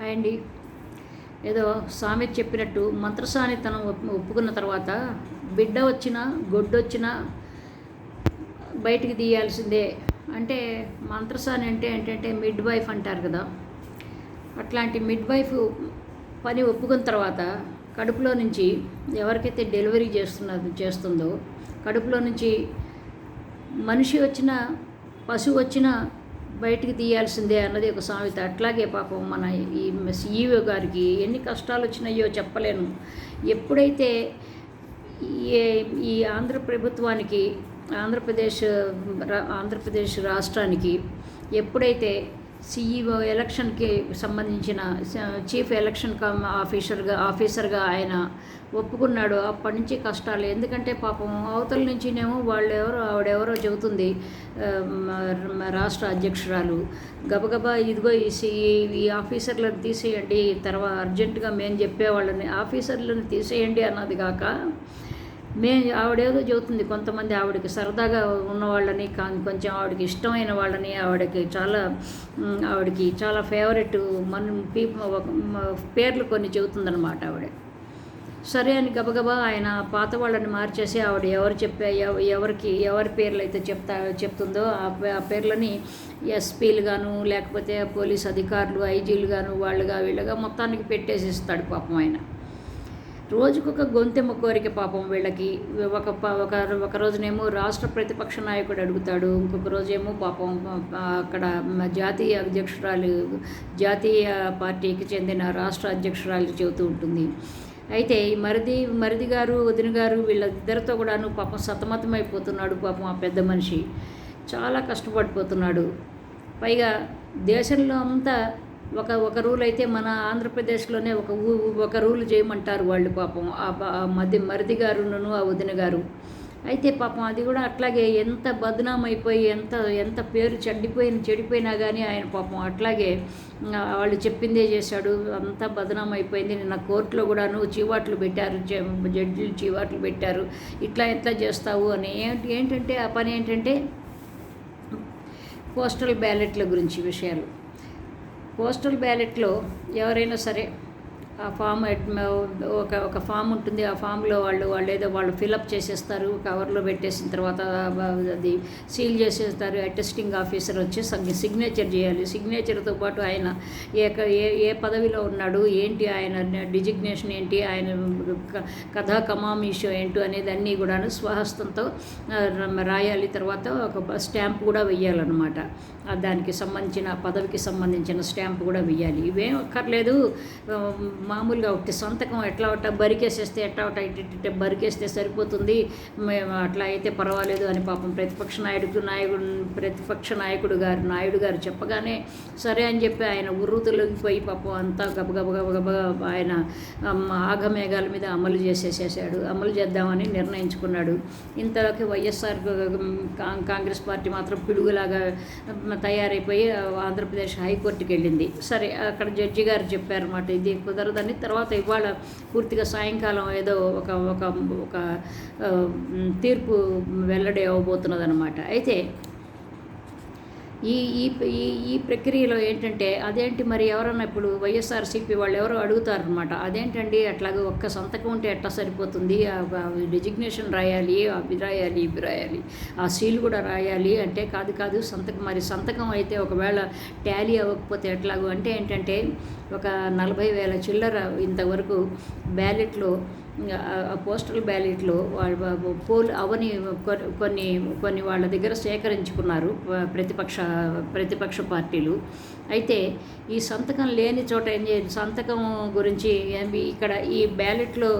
Hi అండి. ఏదో స్వామి చెప్పినట్టు మంత్రసానితనం ఒప్పు- ఒప్పుకున్న తర్వాత బిడ్డ వచ్చినా గొడ్డొచ్చినా బయటికి తీయాల్సిందే. అంటే మంత్రసాని అంటే ఏంటంటే మిడ్ వైఫ్ అంటారు కదా. అట్లాంటి మిడ్ వైఫ్ పని ఒప్పుకున్న తర్వాత కడుపులో నుంచి ఎవరికైతే డెలివరీ చేస్తున్నది చేస్తుందో కడుపులో నుంచి మనిషి వచ్చిన పశువు వచ్చినా బయటికి తీయాల్సిందే అన్నది ఒక సామెత. అట్లాగే పాపం మన ఈ సీఈఓ గారికి ఎన్ని కష్టాలు వచ్చినాయో చెప్పలేను. ఎప్పుడైతే ఈ ఈ ఆంధ్ర ప్రభుత్వానికి ఆంధ్రప్రదేశ్ ఆంధ్రప్రదేశ్ రాష్ట్రానికి ఎప్పుడైతే సిఈఓ ఎలక్షన్కి సంబంధించిన చీఫ్ ఎలక్షన్ కమ్ ఆఫీసర్గా ఆఫీసర్గా ఆయన ఒప్పుకున్నాడు. అప్పటి నుంచి కష్టాలు. ఎందుకంటే పాపం అవతల నుంచినేమో వాళ్ళు ఎవరో ఆవిడెవరో చెబుతుంది రాష్ట్ర అధ్యక్షురాలు. గబగబా ఇదిగో ఈ ఈ ఆఫీసర్లను తీసేయండి. తర్వాత అర్జెంటుగా మేము చెప్పేవాళ్ళని ఆఫీసర్లను తీసేయండి అన్నది కాక మే ఆవిడేదో చెబుతుంది కొంతమంది ఆవిడకి సరదాగా ఉన్నవాళ్ళని కా- కొంచెం ఆవిడకి ఇష్టమైన వాళ్ళని ఆవిడకి చాలా ఆవిడకి చాలా ఫేవరెట్ మన పీ ఒక పేర్లు కొన్ని చెబుతుందన్నమాట ఆవిడ. సరే అని గబగబా ఆయన పాత వాళ్ళని మార్చేసి ఆవిడ ఎవరు చెప్పే ఎవ- ఎవరికి ఎవరి పేర్లు అయితే చెప్తా చెప్తుందో ఆ పే- ఆ పేర్లని ఎస్పీలు గాను లేకపోతే పోలీస్ అధికారులు ఐజీలు గాను వాళ్ళుగా వీళ్ళుగా మొత్తానికి పెట్టేసి ఇస్తాడు పాపం ఆయన. రోజుకొక గొంతెమ్మ కోరిక పాపం వీళ్ళకి. ఒక ఒక ఒక రోజునేమో రాష్ట్ర ప్రతిపక్ష నాయకుడు అడుగుతాడు. ఇంకొక రోజేమో పాపం అక్కడ జాతీయ అధ్యక్షురాలు జాతీయ పార్టీకి చెందిన రాష్ట్ర అధ్యక్షురాలు చెబుతూ ఉంటుంది. అయితే ఈ మరిది మరిది గారు వదిన గారు వీళ్ళిద్దరితో కూడాను పాపం సతమతమైపోతున్నాడు పాపం ఆ పెద్ద మనిషి. చాలా కష్టపడిపోతున్నాడు. పైగా దేశంలో అంతా ఒక ఒక రూల్ అయితే మన ఆంధ్రప్రదేశ్లోనే ఒక ఊ ఒక రూల్ చేయమంటారు వాళ్ళు పాపం. ఆ మధ్య మరిది గారును ఆ వదిన గారు. అయితే పాపం అది కూడా అట్లాగే ఎంత బదనాం ఎంత ఎంత పేరు చెడ్డిపోయిన చెడిపోయినా కానీ ఆయన పాపం అట్లాగే వాళ్ళు చెప్పిందే చేశాడు. అంతా బదనాం అయిపోయింది నిన్న కోర్టులో కూడాను చీవాట్లు పెట్టారు. జ- జడ్జిలు చీవాట్లు పెట్టారు. ఇట్లా ఎట్లా చేస్తావు అని. ఏంటి ఏంటంటే ఆ పని ఏంటంటే పోస్టల్ బ్యాలెట్ల గురించి విషయాలు. పోస్టల్ బ్యాలెట్లో ఎవరైనా సరే ఆ ఫామ్ ఒక ఒక ఫామ్ ఉంటుంది. ఆ ఫామ్లో వాళ్ళు వాళ్ళు ఏదో వాళ్ళు ఫిలప్ చేసేస్తారు. కవర్లో పెట్టేసిన తర్వాత అది సీల్ చేసేస్తారు. అటెస్టింగ్ ఆఫీసర్ వచ్చి సిగ్నేచర్ చేయాలి. సిగ్నేచర్తో పాటు ఆయన ఏ ఏ ఏ పదవిలో ఉన్నాడు ఏంటి ఆయన డిజిగ్నేషన్ ఏంటి ఆయన క- కథా కమామీషో ఏంటో అనేది అన్నీ కూడాను స్వహస్తంతో రాయాలి. తర్వాత ఒక స్టాంప్ కూడా వెయ్యాలన్నమాట. దానికి సంబంధించిన పదవికి సంబంధించిన స్టాంప్ కూడా వెయ్యాలి. ఇవేం అక్కర్లేదు. మామూలుగా ఒకటి సొంతకం ఎట్లా ఒకట బరికేసేస్తే ఎట్లా ఒకట ఇటు ఇటు బరికేస్తే సరిపోతుంది. మేము అట్లా అయితే పర్వాలేదు అని పాపం ప్రతిపక్ష నాయుడు నాయకుడు ప్రతిపక్ష నాయకుడు గారు నాయుడు గారు చెప్పగానే సరే అని చెప్పి ఆయన ఉర్రుతులగిపోయి పాపం అంతా గబగబ గబగబ ఆయన ఆగమేఘాల మీద అమలు చేసేసేసాడు. అమలు చేద్దామని నిర్ణయించుకున్నాడు. ఇంతలోకి వైఎస్ఆర్ కాంగ్రెస్ పార్టీ మాత్రం పిడుగులాగా తయారైపోయి ఆంధ్రప్రదేశ్ హైకోర్టుకి వెళ్ళింది సరే అక్కడ జడ్జి గారు చెప్పారన్నమాట ఇది కుదరదు దాన్ని తర్వాత ఇవాళ పూర్తిగా సాయంకాలం ఏదో ఒక ఒక ఒక తీర్పు వెల్లడి అవ్వబోతున్నది అయితే ఈ ఈ ఈ ప్రక్రియలో ఏంటంటే అదేంటి మరి ఎవరన్నా ఇప్పుడు వైఎస్ఆర్సీపీ వాళ్ళు ఎవరో అడుగుతారనమాట అదేంటండి అట్లాగే ఒక్క సంతకం ఉంటే ఎట్లా సరిపోతుంది? డిజిగ్నేషన్ రాయాలి అవి రాయాలి ఇవి రాయాలి ఆ సీల్ కూడా రాయాలి అంటే కాదు కాదు సంతకం మరి సంతకం అయితే ఒకవేళ టాలీ అవ్వకపోతే ఎట్లాగో అంటే ఏంటంటే ఒక నలభై వేల చిల్లర ఇంతవరకు బ్యాలెట్లో ఆ పోస్టల్ బ్యాలెట్లో వాళ్ళ పోల్ అవని కొన్ని కొన్ని వాళ్ళ దగ్గర సేకరించుకున్నారు ప్రతిపక్ష ప్రతిపక్ష పార్టీలు. అయితే ఈ సంతకం లేని చోట ఏం సంతకం గురించి ఇక్కడ ఈ బ్యాలెట్లో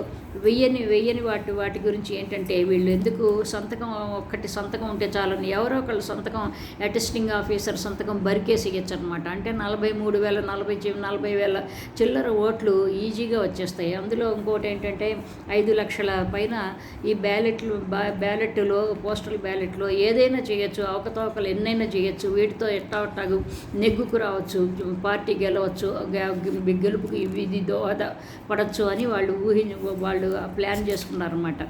వెయ్యని వెయ్యని వాటి వాటి గురించి ఏంటంటే వీళ్ళు ఎందుకు సంతకం ఒక్కటి సంతకం ఉంటే చాలని ఎవరో ఒకళ్ళు సంతకం అటెస్టింగ్ ఆఫీసర్ సంతకం బరికేసి ఇవ్వచ్చు అనమాట అంటే నలభై మూడు వేల నలభై చి- నలభై వేల చిల్లర ఓట్లు ఈజీగా వచ్చేస్తాయి. అందులో ఇంకోటి ఏంటంటే ఐదు లక్షల పైన ఈ బ్యాలెట్లు బ్యాలెట్లో పోస్టల్ బ్యాలెట్లో ఏదైనా చేయొచ్చు అవకతవకలు ఎన్నైనా చేయొచ్చు వీటితో ఎట్టా ఒట్టాగు నెగ్గుకు రావచ్చు పార్టీ గెలవచ్చు గెలుపుకి ఇది దోహద పడవచ్చు అని వాళ్ళు ఊహించ వాళ్ళు ప్లాన్ చేసుకున్నారనమాట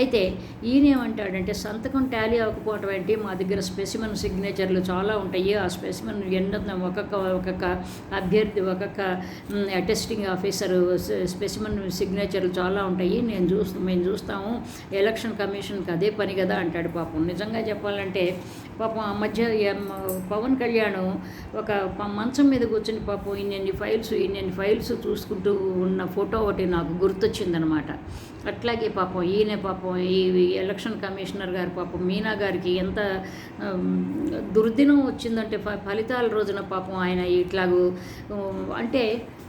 అయితే ఈయన ఏమంటాడంటే సంతకం టాలీ అవ్వకపోవటం ఏంటి? మా దగ్గర స్పెసిమన్ సిగ్నేచర్లు చాలా ఉంటాయి. ఆ స్పెసిమన్ ఎన్న ఒక్కొక్క ఒక్కొక్క అభ్యర్థి ఒక్కొక్క టెస్టింగ్ ఆఫీసర్ స్పెసిమన్ సిగ్నేచర్లు చాలా ఉంటాయి. నేను చూస్తూ మేము చూస్తాము. ఎలక్షన్ కమిషన్కి అదే పని కదా అంటాడు పాపం. నిజంగా చెప్పాలంటే పాపం ఆ మధ్య పవన్ కళ్యాణ్ ఒక మంచం మీద కూర్చుని పాపం ఇన్ని ఫైల్స్ ఇన్ని ఫైల్స్ చూసుకుంటూ ఉన్న ఫోటో ఒకటి నాకు గుర్తొచ్చిందనమాట అట్లాగే పాపం ఈయన పాపం ఈ ఎలక్షన్ కమిషనర్ గారు పాపం మీనా గారికి ఎంత దుర్దినం వచ్చిందంటే ఫలితాల రోజున పాపం ఆయన ఇట్లాగూ అంటే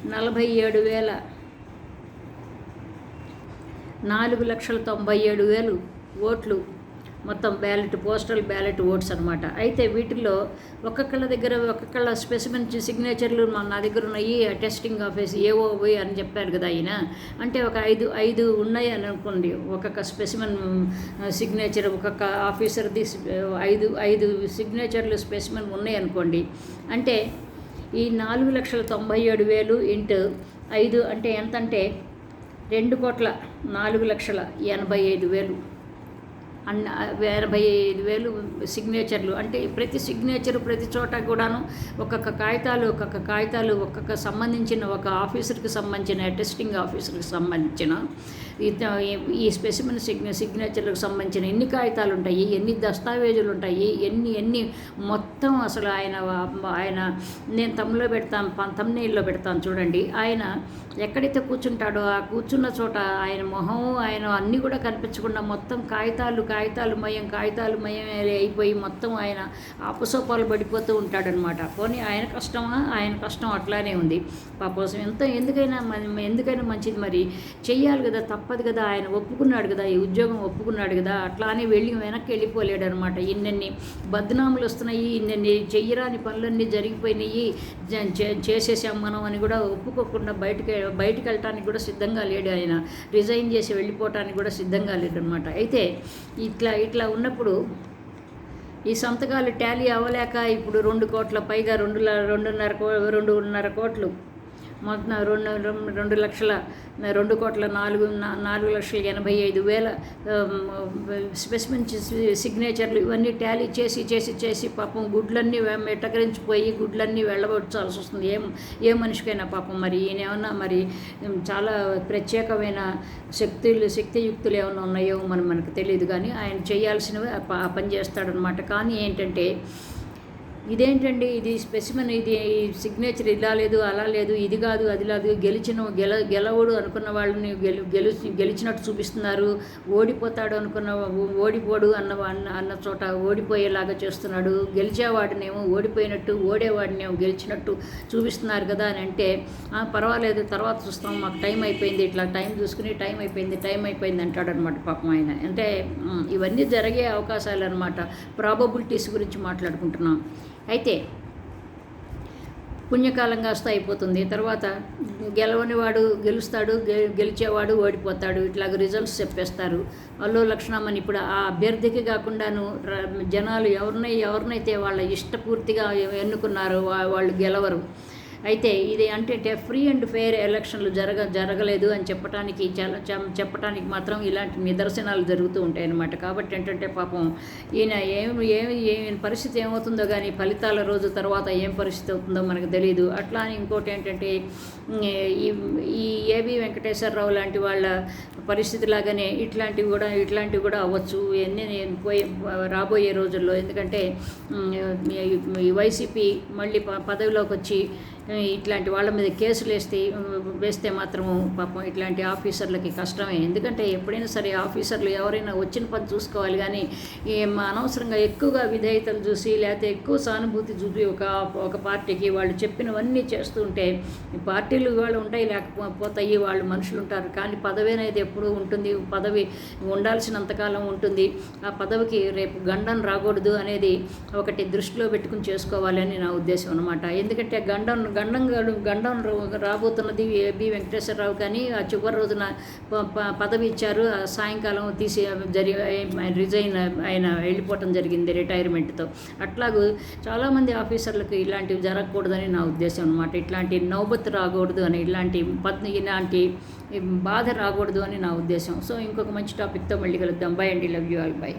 నలభై ఏడు వేల నాలుగు లక్షల తొంభై ఏడు వేలు ఓట్లు మొత్తం బ్యాలెట్ పోస్టల్ బ్యాలెట్ ఓట్స్ అనమాట అయితే వీటిల్లో ఒక్కొక్కళ్ళ దగ్గర ఒక్కొక్కళ్ళ స్పెసిమెన్ సిగ్నేచర్లు నా దగ్గర ఉన్నాయి టెస్టింగ్ ఆఫీస్ ఏఓవి అని చెప్పారు కదా ఆయన. అంటే ఒక ఐదు ఐదు ఉన్నాయి అని అనుకోండి. ఒక్కొక్క స్పెసిమెన్ సిగ్నేచర్ ఒక్కొక్క ఆఫీసర్ది ఐదు ఐదు సిగ్నేచర్లు స్పెసిమెన్ ఉన్నాయి అనుకోండి. అంటే ఈ నాలుగు లక్షల తొంభై ఏడు వేలు ఇంటూ ఐదు అంటే ఎంత అంటే రెండు కోట్ల నాలుగు లక్షల ఎనభై ఐదు వేలు. అన్న ఎనభై ఐదు వేలు సిగ్నేచర్లు అంటే ప్రతి సిగ్నేచర్ ప్రతి చోట కూడాను ఒక్కొక్క కాగితాలు ఒక్కొక్క కాగితాలు ఒక్కొక్క సంబంధించిన ఒక ఆఫీసర్కి సంబంధించిన టెస్టింగ్ ఆఫీసర్కి సంబంధించిన ఈ స్పెసిమెన్ సిగ్న సిగ్నేచర్లకు సంబంధించిన ఎన్ని కాగితాలు ఉంటాయి ఎన్ని దస్తావేజులు ఉంటాయి ఎన్ని ఎన్ని మొత్తం అసలు ఆయన ఆయన నేను తమ్ములో పెడతాను తమ్నేల్లో పెడతాను చూడండి. ఆయన ఎక్కడైతే కూర్చుంటాడో ఆ కూర్చున్న చోట ఆయన మొహం ఆయన అన్నీ కూడా కనిపించకుండా మొత్తం కాగితాలు కాగితాలు మయం కాగితాలు మయం అయిపోయి మొత్తం ఆయన అపసోపాలు పడిపోతూ ఉంటాడనమాట పోనీ ఆయన కష్టమా? ఆయన కష్టం అట్లానే ఉంది. పాపం ఎంత ఎందుకైనా ఎందుకైనా మంచిది మరి. చెయ్యాలి కదా తప్ప తప్పదు కదా ఆయన ఒప్పుకున్నాడు కదా ఈ ఉద్యోగం ఒప్పుకున్నాడు కదా అట్లానే వెళ్ళి వెనక్కి వెళ్ళిపోలేడు అనమాట ఇన్నెన్ని బద్నాములు వస్తున్నాయి ఇన్నెన్ని చెయ్యరాని పనులన్నీ జరిగిపోయినాయి చేసేసాం మనం అని కూడా ఒప్పుకోకుండా బయటకు బయటకు వెళ్ళటానికి కూడా సిద్ధంగా లేడు ఆయన. రిజైన్ చేసి వెళ్ళిపోవటానికి కూడా సిద్ధంగా లేడు అనమాట అయితే ఇట్లా ఇట్లా ఉన్నప్పుడు ఈ సంతకాలు టాలీ అవ్వలేక ఇప్పుడు రెండు కోట్ల పైగా రెండు రెండున్నర కో రెండున్నర కోట్లు మొత్తం రెండు రెండు లక్షల రెండు కోట్ల నాలుగు నాలుగు లక్షల ఎనభై ఐదు వేల స్పెసిమెన్ సిగ్నేచర్లు ఇవన్నీ టాలీ చేసి చేసి చేసి పాపం గుడ్లన్నీ మెటకరించిపోయి గుడ్లన్నీ వెళ్ళబొచ్చాల్సి వస్తుంది. ఏం ఏ మనిషికైనా పాపం మరి ఈయన ఏమన్నా మరి చాలా ప్రత్యేకమైన శక్తులు శక్తియుక్తులు ఏమైనా ఉన్నాయో మనం మనకు తెలియదు కానీ ఆయన చేయాల్సినవి ఆ పని చేస్తాడనమాట కానీ ఏంటంటే ఇదేంటండి? ఇది స్పెసిమన్ ఇది సిగ్నేచర్ ఇలా లేదు అలా లేదు ఇది కాదు అది లేదు గెలిచిన గెల గెలవడు అనుకున్న వాళ్ళని గెలు గెలు గెలిచినట్టు చూపిస్తున్నారు. ఓడిపోతాడు అనుకున్న ఓడిపోడు అన్న అన్న అన్న చోట ఓడిపోయేలాగా చేస్తున్నాడు. గెలిచేవాడినేమో ఓడిపోయినట్టు ఓడేవాడినేమో గెలిచినట్టు చూపిస్తున్నారు కదా అని అంటే పర్వాలేదు తర్వాత చూస్తాం మాకు టైం అయిపోయింది ఇట్లా టైం చూసుకుని టైం అయిపోయింది టైం అయిపోయింది అంటాడు అనమాట పాపం ఆయన. అంటే ఇవన్నీ జరిగే అవకాశాలు అనమాట ప్రాబబిలిటీస్ గురించి మాట్లాడుకుంటున్నాం. అయితే పుణ్యకాలం కాస్త అయిపోతుంది. తర్వాత గెలవని వాడు గెలుస్తాడు గెలిచేవాడు ఓడిపోతాడు. ఇట్లాగ రిజల్ట్స్ చెప్పేస్తారు. అల్లు లక్షణమని ఇప్పుడు ఆ అభ్యర్థికి కాకుండాను జనాలు ఎవరినై ఎవరినైతే వాళ్ళ ఇష్టపూర్తిగా ఎన్నుకున్నారో వాళ్ళు గెలవరు. అయితే ఇది అంటే ఫ్రీ అండ్ ఫెయిర్ ఎలక్షన్లు జరగ జరగలేదు అని చెప్పడానికి చాలా చెప్పడానికి మాత్రం ఇలాంటి నిదర్శనాలు జరుగుతూ ఉంటాయి అన్నమాట. కాబట్టి ఏంటంటే పాపం ఈయన ఏమి ఏమి ఏమి పరిస్థితి ఏమవుతుందో కానీ ఫలితాల రోజు తర్వాత ఏం పరిస్థితి అవుతుందో మనకు తెలియదు అట్లా అని ఇంకోటి ఏంటంటే ఈ ఏబి వెంకటేశ్వరరావు లాంటి వాళ్ళ పరిస్థితి లాగానే ఇట్లాంటివి కూడా ఇట్లాంటివి కూడా అవ్వచ్చు. ఇవన్నీ పోయి రాబోయే రోజుల్లో. ఎందుకంటే వైసీపీ మళ్ళీ పదవిలోకి వచ్చి ఇట్లాంటి వాళ్ళ మీద కేసులు వేస్తే వేస్తే మాత్రము పాపం ఇట్లాంటి ఆఫీసర్లకి కష్టమే. ఎందుకంటే ఎప్పుడైనా సరే ఆఫీసర్లు ఎవరైనా వచ్చిన పని చూసుకోవాలి కానీ అనవసరంగా ఎక్కువగా విధేయతలు చూసి లేకపోతే ఎక్కువ సానుభూతి చూపి ఒక ఒక పార్టీకి వాళ్ళు చెప్పినవన్నీ చేస్తూ ఉంటే పార్టీలు వాళ్ళు ఉంటాయి లేకపోతాయి వాళ్ళు మనుషులు ఉంటారు. కానీ పదవి అనేది ఎప్పుడు ఉంటుంది. పదవి ఉండాల్సినంతకాలం ఉంటుంది. ఆ పదవికి రేపు గండం రాకూడదు అనేది ఒకటి దృష్టిలో పెట్టుకుని చేసుకోవాలని నా ఉద్దేశం అనమాట ఎందుకంటే గండం గండంగాడు గండం రాబోతున్నది బి వెంకటేశ్వరరావు కానీ ఆ చివరి రోజున ప- పదవి ఇచ్చారు. సాయంకాలం తీసి జరి రిజైన్ ఆయన వెళ్ళిపోవటం జరిగింది రిటైర్మెంట్తో. అట్లాగూ చాలామంది ఆఫీసర్లకు ఇలాంటివి జరగకూడదని నా ఉద్దేశం అనమాట ఇట్లాంటి నౌబత్ రాకూడదు అని ఇలాంటి పద్ ఇలాంటి బాధ రాకూడదు అని నా ఉద్దేశం. సో ఇంకొక మంచి టాపిక్తో మళ్ళీ కలుద్దాం. బై అండి. Love you all. బై.